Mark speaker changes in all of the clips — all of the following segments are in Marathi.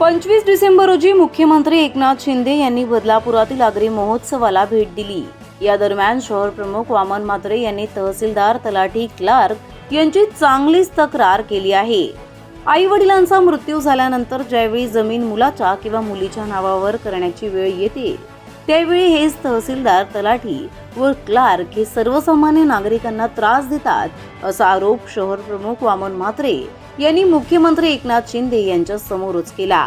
Speaker 1: पंचवीस डिसेंबर रोजी मुख्यमंत्री एकनाथ शिंदे यांनी बदलापुरातील आगरी महोत्सवाला भेट दिली. या दरम्यान शहर प्रमुख वामन म्हात्रे यांनी तहसीलदार तलाठी क्लार्क यांची चांगलीच तक्रार केली आहे. आई वडिलांचा मृत्यू झाल्यानंतर ज्यावेळी जमीन मुलाच्या किंवा मुलीच्या नावावर करण्याची वेळ येते त्यावेळी हेच तहसीलदार तलाठी व क्लार्क हे सर्वसामान्य नागरिकांना त्रास देतात असा आरोप शहर प्रमुख वामन म्हात्रे यांनी मुख्यमंत्री एकनाथ शिंदे यांच्या समोरच केला.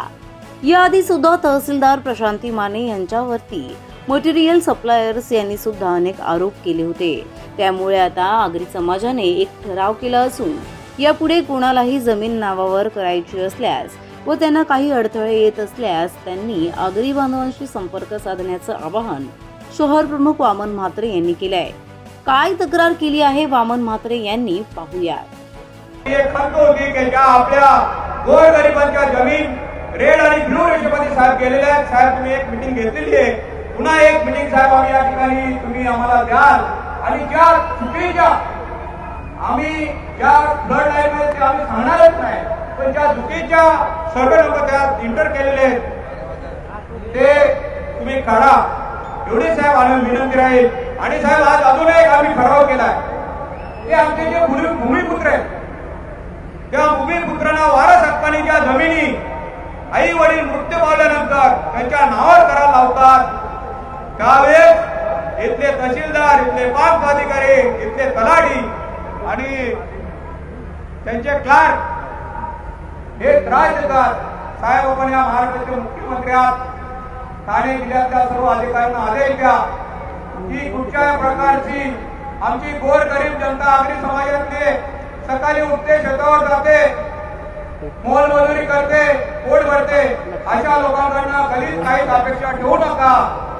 Speaker 1: याआधी सुद्धा तहसीलदार प्रशांती माने यांच्यावरती मटेरियल सप्लायर्स यांनी सुद्धा अनेक आरोप केले होते. त्यामुळे आता आगरी समाजाने एक ठराव केला असून यापुढे कोणालाही जमीन नावावर करायची असल्यास व त्यांना काही अडथळे येत असल्यास त्यांनी आगरी बांधवांशी संपर्क साधण्याचं आवाहन शहर प्रमुख वामन म्हात्रे यांनी केलं आहे. काय तक्रार केली आहे वामन म्हात्रे यांनी पाहूया.
Speaker 2: एक खंत होती की ज्या आपल्या गोरगरिबांच्या जमीन रेड आणि ब्लू रेषेमध्ये साहेब गेलेले आहेत. साहेब तुम्ही एक मिटिंग घेतलेली आहे. पुन्हा एक मिटिंग साहेब आम्ही या ठिकाणी तुम्ही आम्हाला द्याल. आणि ज्या चुकीच्या आम्ही ज्या ब्लड लाईन मध्ये ते आम्ही सांगणारच नाही. चुकीच्या सर्वे नंबर त्यात इंटर केलेले आहेत. ते तुम्ही काढा एवढी साहेब आम्ही विनंती राहील. आणि साहेब आज अजून एक आम्ही ठराव केलाय. ते आमचे जे भूमिपुत्र आहेत त्या भूमिपुत्रांना वारस हक्काने ज्या जमिनी आई वडील मृत्यू पावल्यानंतर त्यांच्या नावावर करायला लावतात त्यावेळेस इथले तहसीलदार इथले पाच अधिकारी इथले तलाठी आणि त्यांचे क्लार्क हे त्रास देतात साहेब आपण या महाराष्ट्राचे मुख्यमंत्री आहात ठाणे जिल्ह्यातल्या सर्व अधिकाऱ्यांना आदेश द्या की कुठच्याही प्रकारची आमची गोर गरीब जनता आगरी समाजातले सकाळी उठते शेतावर जाते मोलमजुरी करते पोट भरते अशा लोकांकडनं कधीच काहीच अपेक्षा ठेवू नका.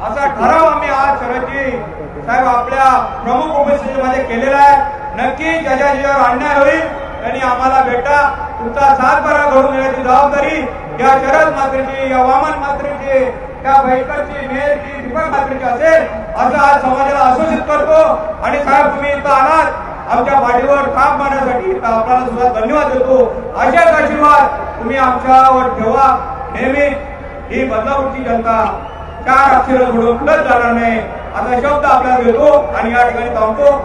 Speaker 2: असा ठराव आम्ही आज शरदजी साहेब आपल्या प्रमुख उपस्थितीमध्ये केलेला आहे. नक्की ज्याच्या ज्याच्यावर अन्याय होईल. त्यांनी आम्हाला भेटा तुमचा सातबारा घडून येण्याची जबाबदारी या शरद मात्रेची या वामन मात्रेची त्या बैठकची मेयरची दीपक मात्रेची असेल असं आज समाजाला आश्वासित करतो. आणि साहेब तुम्ही इथं आलात. आमच्या पाठीवर काम मारण्यासाठी आपल्याला सुद्धा धन्यवाद देतो. अशाच आशीर्वाद तुम्ही आमच्यावर ठेवा. नेहमी ही बदलापूरची जनता चार अक्षर सोडून जाणार नाही. असा शब्द आपल्याला देतो आणि या ठिकाणी थांबतो.